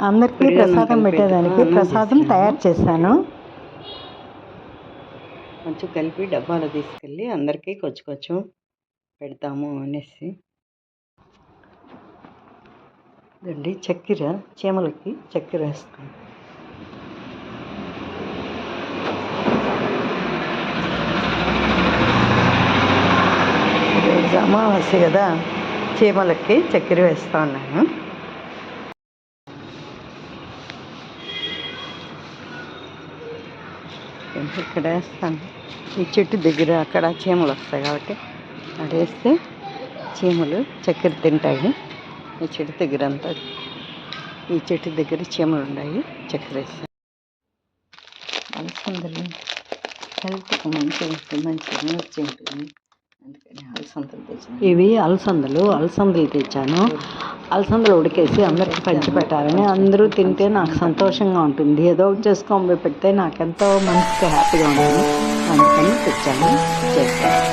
అందరికీ ప్రసాదం పెట్టేదానికి ప్రసాదం. తయారు చేశాను. కొంచెం కలిపి డబ్బాలో తీసుకెళ్ళి అందరికీ కొంచెం కొంచెం పెడతాము అనేసి. ఇదండి చక్కెర చీమలకి చక్కెర వేస్తాం. అమావాస్య కదా చీమలకి చక్కెర వేస్తా ఉన్నాను. ఇక్కడ వేస్తాను. ఈ చెట్టు దగ్గర అక్కడ చీమలు వస్తాయి కాబట్టి అక్కడ వేస్తే చీమలు చక్కెర తింటాయి. ఈ చెట్టు దగ్గర అంతా ఈ చెట్టు దగ్గర చీమలు ఉన్నాయి. చక్కెర వేస్తాను. అలసందలు హెల్త్కి మంచిగా మంచి ఎనర్జీ ఉంటుంది అందుకని అలసందలు తెచ్చాను. ఇవి అలసందలు. అలసందలు తెచ్చాను. అలసందలు ఉడికేసి అందరికి పంచిపెట్టాలని అందరూ తింటే నాకు సంతోషంగా ఉంటుంది. ఏదో ఒకటి పెడితే నాకు ఎంతో మనసుకి హ్యాపీగా ఉంటుంది. అందుకని తెచ్చాను. చేస్తాను.